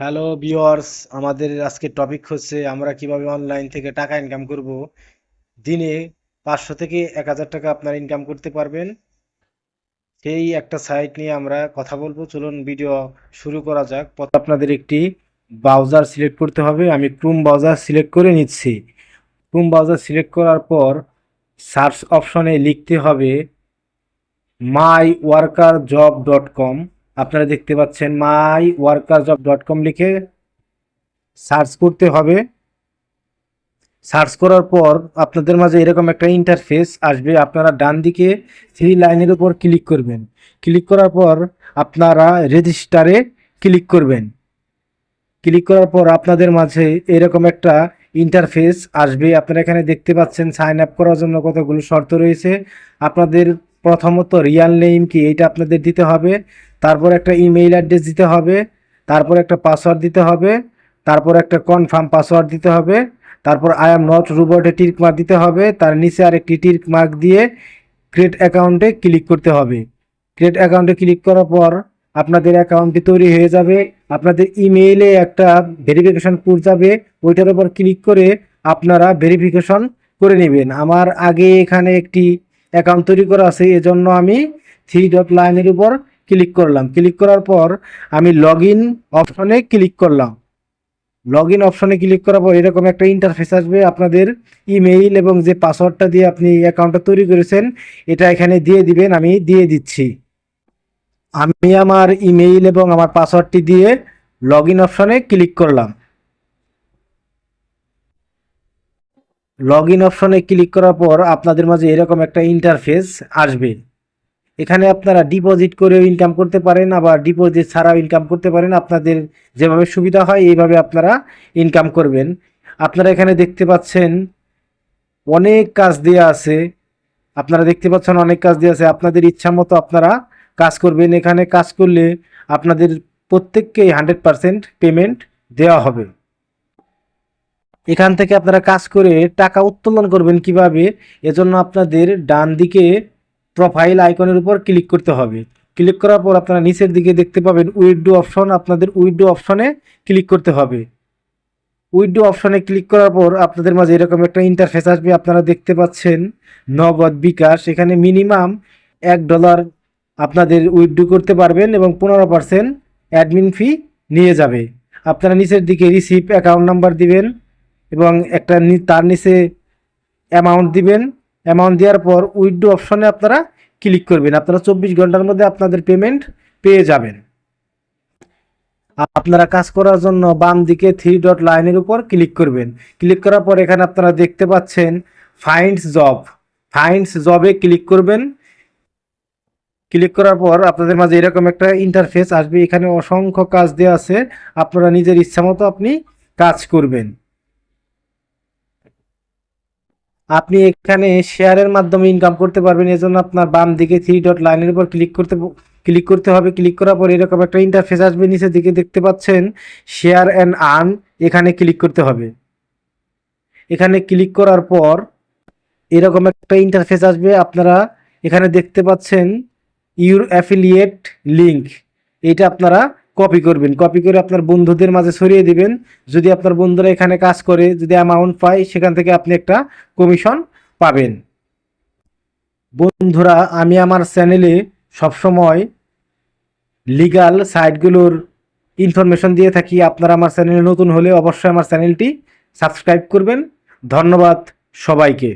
Hello viewers আমাদের আজকের topic হচ্ছে আমরা কীভাবে অনলাইন থেকে টাকা ইনকাম করব। দিনে পাঁচশো থেকে এক হাজার টাকা আপনারা ইনকাম করতে পারবেন। সেই একটা সাইট নিয়ে আমরা কথা বলব। চলুন ভিডিও শুরু করা যাক। আপনাদের একটি ব্রাউজার সিলেক্ট করতে হবে। আমি ক্রোম ব্রাউজার সিলেক্ট করে নিচ্ছি। ক্রোম ব্রাউজার সিলেক্ট করার পর সার্চ অপশনে লিখতে হবে my worker job dot com আপনারা দেখতে পাচ্ছেন my worker job dot com লিখে সার্চ করতে হবে। সার্চ করার পর আপনাদের মাঝে এরকম একটা ইন্টারফেস আসবে। আপনারা ডান দিকে থ্রি লাইনের উপর ক্লিক করবেন। ক্লিক করার পর আপনারা রেজিস্টারে ক্লিক করবেন। ক্লিক করার পর আপনাদের মাঝে এরকম একটা ইন্টারফেস আসবে। আপনারা এখানে দেখতে পাচ্ছেন সাইন আপ করার জন্য কতগুলো শর্ত রয়েছে। আপনাদের প্রথমত রিয়াল নেম কি এইটা আপনাদের দিতে হবে। তারপর একটা ইমেইল অ্যাড্রেস দিতে হবে, তারপর একটা পাসওয়ার্ড দিতে হবে, তারপর একটা কনফার্ম পাসওয়ার্ড দিতে হবে, তারপর আই এম নট রোবটে টিক মার্ক দিতে হবে, তার নিচে আরেকটি টিক মার্ক দিয়ে ক্রিয়েট অ্যাকাউন্টে ক্লিক করতে হবে। ক্রিয়েট অ্যাকাউন্টে ক্লিক করার পর আপনাদের অ্যাকাউন্টটি তৈরি হয়ে যাবে, আপনাদের ইমেইলে একটা ভেরিফিকেশন কোড যাবে, ওইটার উপর ক্লিক করে আপনারা ভেরিফিকেশন করে নেবেন। আমার আগে এখানে একটি অ্যাকাউন্ট তৈরি করা আছে, এজন্য আমি থ্রি ডট লাইনের উপর ক্লিক করলাম। ক্লিক করার পর আমি লগ ইন অপশনে ক্লিক করলাম। লগ ইন অপশনে ক্লিক করার পর এরকম একটা ইন্টারফেস আসবে। আপনাদের ইমেইল এবং যে পাসওয়ার্ডটা দিয়ে আপনি অ্যাকাউন্টটা তৈরি করেছেন, এটা এখানে দিয়ে দিবেন, আমি দিয়ে দিচ্ছি। আমি আমার ইমেইল এবং আমার পাসওয়ার্ডটি দিয়ে লগ ইন অপশনে ক্লিক করলাম। লগ ইন অপশনে ক্লিক করার পর আপনাদের মাঝে এরকম একটা ইন্টারফেস আসবে। এখানে আপনারা ডিপোজিট করেও ইনকাম করতে পারেন, আবার ডিপোজিট ছাড়াও ইনকাম করতে পারেন। আপনাদের যেভাবে সুবিধা হয়, এইভাবে আপনারা ইনকাম করবেন। আপনারা এখানে দেখতে পাচ্ছেন অনেক কাজ দেওয়া আছে। আপনারা দেখতে পাচ্ছেন অনেক কাজ দেওয়া আছে। আপনাদের ইচ্ছা মতো আপনারা কাজ করবেন। এখানে কাজ করলে আপনাদের প্রত্যেককেই হান্ড্রেড পারসেন্ট পেমেন্ট দেওয়া হবে। এখান থেকে আপনারা কাজ করে টাকা উত্তোলন করবেন কীভাবে? এজন্য আপনাদের ডান দিকে প্রোফাইল আইকনের উপর ক্লিক করতে হবে। ক্লিক করার পর আপনারা নিচের দিকে দেখতে পাবেন উইডো অপশন আপনাদের উইডো অপশনে ক্লিক করতে হবে। উইডো অপশনে ক্লিক করার পর আপনাদের মাঝে এরকম একটা ইন্টারফেস আসবে, আপনারা দেখতে পাচ্ছেন নগদ বিকাশ। এখানে মিনিমাম এক ডলার আপনাদের উইথড্র করতে পারবেন এবং পনেরো পার্সেন্ট অ্যাডমিন ফি নিয়ে যাবে। আপনারা নিচের দিকে রিসিভ অ্যাকাউন্ট নাম্বার দিবেন এবং একটা তার নিচে অ্যামাউন্ট দিবেন। অ্যামাউন্ট দেওয়ার পর উইথড্র অপশনে আপনারা ক্লিক করবেন। আপনারা চব্বিশ ঘণ্টার মধ্যে আপনাদের পেমেন্ট পেয়ে যাবেন। আপনারা কাজ করার জন্য বাম দিকে থ্রি ডট লাইনের উপর ক্লিক করবেন। ক্লিক করার পর এখানে আপনারা দেখতে পাচ্ছেন ফাইন্ডস জব ফাইন্ডস জবে ক্লিক করবেন। ক্লিক করার পর আপনাদের মাঝে এরকম একটা ইন্টারফেস আসবে। এখানে অসংখ্য কাজ দেওয়া আছে। আপনারা নিজের ইচ্ছা মতো আপনি কাজ করবেন। আপনি এখানে শেয়ারের মাধ্যমে ইনকাম করতে পারবেন। এজন্য আপনার বাম দিকে থ্রি ডট লাইনের উপর ক্লিক করতে ক্লিক করতে হবে। ক্লিক করার পর এরকম একটা ইন্টারফেস আসবে। নিচের দিকে দেখতে পাচ্ছেন শেয়ার অ্যান্ড আর্ন এখানে ক্লিক করতে হবে। এখানে ক্লিক করার পর এরকম একটা ইন্টারফেস আসবে। আপনারা এখানে দেখতে পাচ্ছেন ইউর অ্যাফিলিয়েট লিংক এটা আপনারা কপি করবেন। কপি করে আপনার বন্ধুদের মাঝে ছড়িয়ে দিবেন। যদি আপনার বন্ধুরা এখানে কাজ করে, যদি অ্যামাউন্ট পায়, সেখান থেকে আপনি একটা কমিশন পাবেন। বন্ধুরা, আমি আমার চ্যানেলে সবসময় লিগাল সাইটগুলোর ইনফরমেশন দিয়ে থাকি। আপনারা আমার চ্যানেলে নতুন হলে অবশ্যই আমার চ্যানেলটি সাবস্ক্রাইব করবেন। ধন্যবাদ সবাইকে।